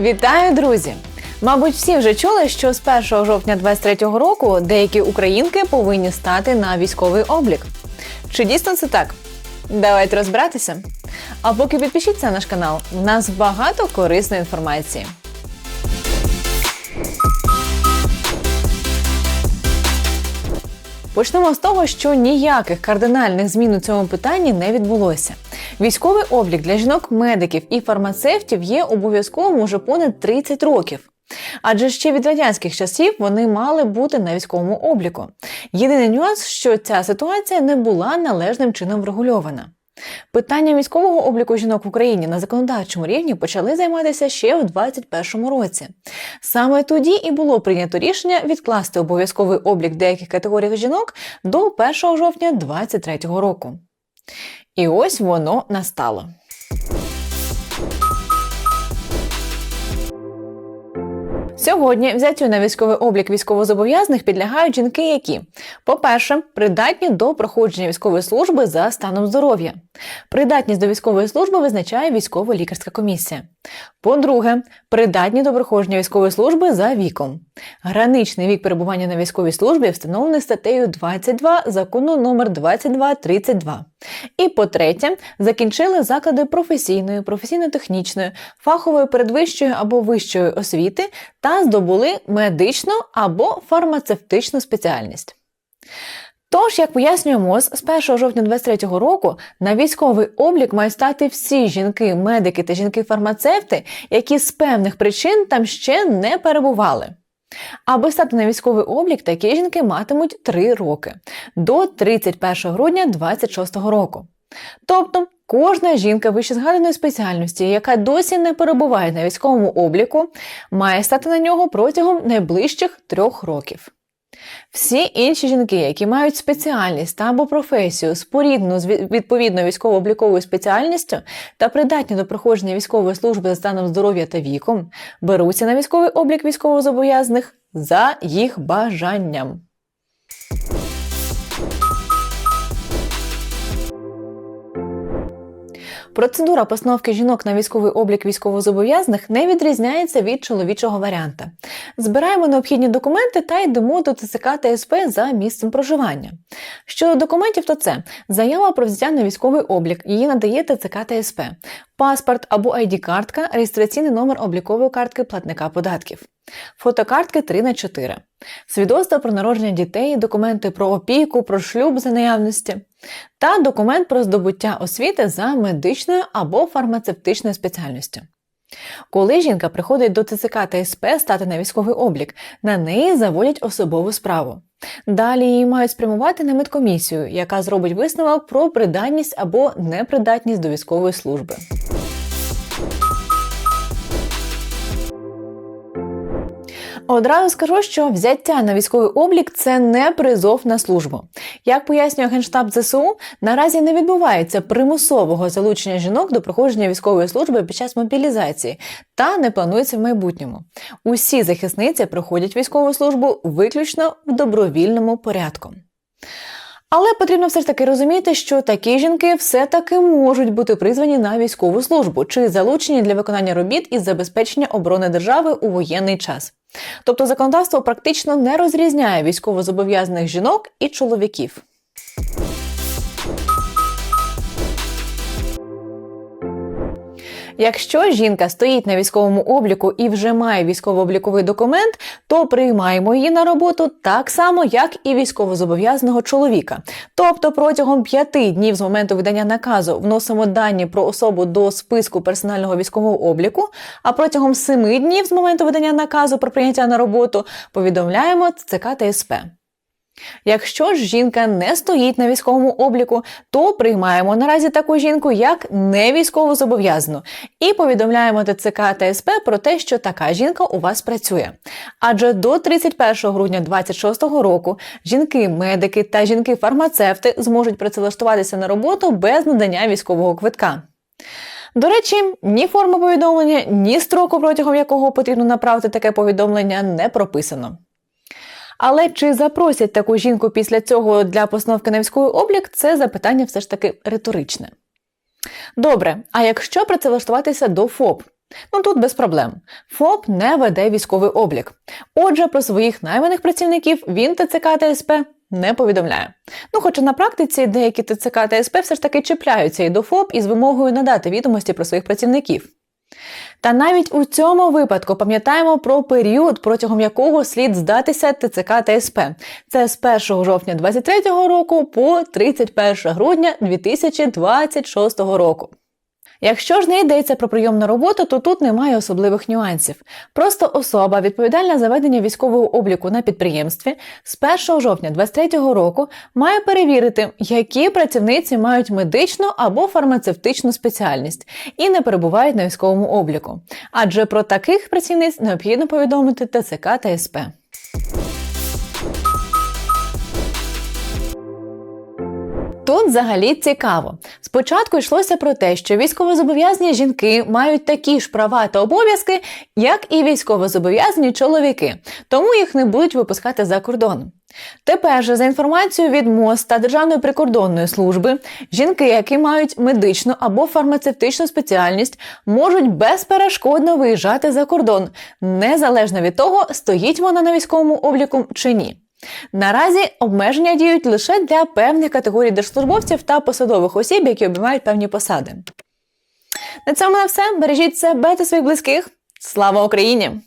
Вітаю, друзі! Мабуть, всі вже чули, що з 1 жовтня 2023 року деякі українки повинні стати на військовий облік. Чи дійсно це так? Давайте розбиратися. А поки підпишіться на наш канал, у нас багато корисної інформації. Почнемо з того, що ніяких кардинальних змін у цьому питанні не відбулося. Військовий облік для жінок-медиків і фармацевтів є обов'язковим уже понад 30 років. Адже ще від радянських часів вони мали бути на військовому обліку. Єдиний нюанс, що ця ситуація не була належним чином врегульована. Питання військового обліку жінок в Україні на законодавчому рівні почали займатися ще в 2021 році. Саме тоді і було прийнято рішення відкласти обов'язковий облік деяких категорій жінок до 1 жовтня 2023 року. І ось воно настало. Сьогодні взяттю на військовий облік військовозобов'язаних підлягають жінки, які, по-перше, придатні до проходження військової служби за станом здоров'я. Придатність до військової служби визначає військово-лікарська комісія. По-друге, придатні до проходження військової служби за віком. Граничний вік перебування на військовій службі встановлений статтею 22 закону номер 2232. І по-третє, закінчили заклади професійної, професійно-технічної, фахової передвищої або вищої освіти та здобули медичну або фармацевтичну спеціальність. Тож, як пояснює МОЗ, з 1 жовтня 2023 року на військовий облік мають стати всі жінки, медики та жінки-фармацевти, які з певних причин там ще не перебували. Аби стати на військовий облік, такі жінки матимуть 3 роки до 31 грудня 2026 року. Тобто кожна жінка вищезгаданої спеціальності, яка досі не перебуває на військовому обліку, має стати на нього протягом найближчих трьох років. Всі інші жінки, які мають спеціальність або професію спорідну з відповідною військово-обліковою спеціальністю та придатні до проходження військової служби за станом здоров'я та віком, беруться на військовий облік військовозобов'язаних за їх бажанням. Процедура постановки жінок на військовий облік військовозобов'язаних не відрізняється від чоловічого варіанта. Збираємо необхідні документи та йдемо до ТЦК та СП за місцем проживання. Щодо документів, то це заява про взяття на військовий облік, її надає ТЦК та СП, паспорт або ID-картка, реєстраційний номер облікової картки платника податків. Фотокартки 3 на 4 свідоцтво про народження дітей, документи про опіку, про шлюб за наявності, та документ про здобуття освіти за медичною або фармацевтичною спеціальністю. Коли жінка приходить до ТЦК та СП стати на військовий облік, на неї заводять особову справу. Далі її мають спрямувати на медкомісію, яка зробить висновок про придатність або непридатність до військової служби. Одразу скажу, що взяття на військовий облік це не призов на службу. Як пояснює генштаб ЗСУ, наразі не відбувається примусового залучення жінок до проходження військової служби під час мобілізації та не планується в майбутньому. Усі захисниці проходять військову службу виключно в добровільному порядку. Але потрібно все ж таки розуміти, що такі жінки все-таки можуть бути призвані на військову службу чи залучені для виконання робіт із забезпечення оборони держави у воєнний час. Тобто законодавство практично не розрізняє військовозобов'язаних жінок і чоловіків. Якщо жінка стоїть на військовому обліку і вже має військово-обліковий документ, то приймаємо її на роботу так само, як і військовозобов'язаного чоловіка. Тобто протягом п'яти днів з моменту видання наказу вносимо дані про особу до списку персонального військового обліку, а протягом семи днів з моменту видання наказу про прийняття на роботу повідомляємо ЦК та СП. Якщо ж жінка не стоїть на військовому обліку, то приймаємо наразі таку жінку як не військово зобов'язану і повідомляємо ТЦК та СП про те, що така жінка у вас працює. Адже до 31 грудня 2026 року жінки-медики та жінки-фармацевти зможуть працевлаштуватися на роботу без надання військового квитка. До речі, ні форми повідомлення, ні строку, протягом якого потрібно направити таке повідомлення, не прописано. Але чи запросять таку жінку після цього для постановки на військовий облік, це запитання все ж таки риторичне. Добре, а якщо працевлаштуватися до ФОП, Ну тут без проблем. ФОП не веде військовий облік. Отже, про своїх найманих працівників він ТЦК та СП не повідомляє. Ну, хоча на практиці деякі ТЦК та СП все ж таки чіпляються і до ФОП із вимогою надати відомості про своїх працівників. Та навіть у цьому випадку пам'ятаємо про період, протягом якого слід здатися ТЦК та СП. Це з 1 жовтня 2023 року по 31 грудня 2026 року. Якщо ж не йдеться про прийом на роботу, то тут немає особливих нюансів. Просто особа, відповідальна за ведення військового обліку на підприємстві, з 1 жовтня 2023 року має перевірити, які працівниці мають медичну або фармацевтичну спеціальність і не перебувають на військовому обліку. Адже про таких працівниць необхідно повідомити ТЦК та СП. Тут взагалі цікаво. Спочатку йшлося про те, що військовозобов'язані жінки мають такі ж права та обов'язки, як і військовозобов'язані чоловіки, тому їх не будуть випускати за кордон. Тепер же, за інформацією від МОЗ та Державної прикордонної служби, жінки, які мають медичну або фармацевтичну спеціальність, можуть безперешкодно виїжджати за кордон, незалежно від того, стоїть вона на військовому обліку чи ні. Наразі обмеження діють лише для певних категорій держслужбовців та посадових осіб, які обіймають певні посади. На цьому на все. Бережіть себе та своїх близьких. Слава Україні!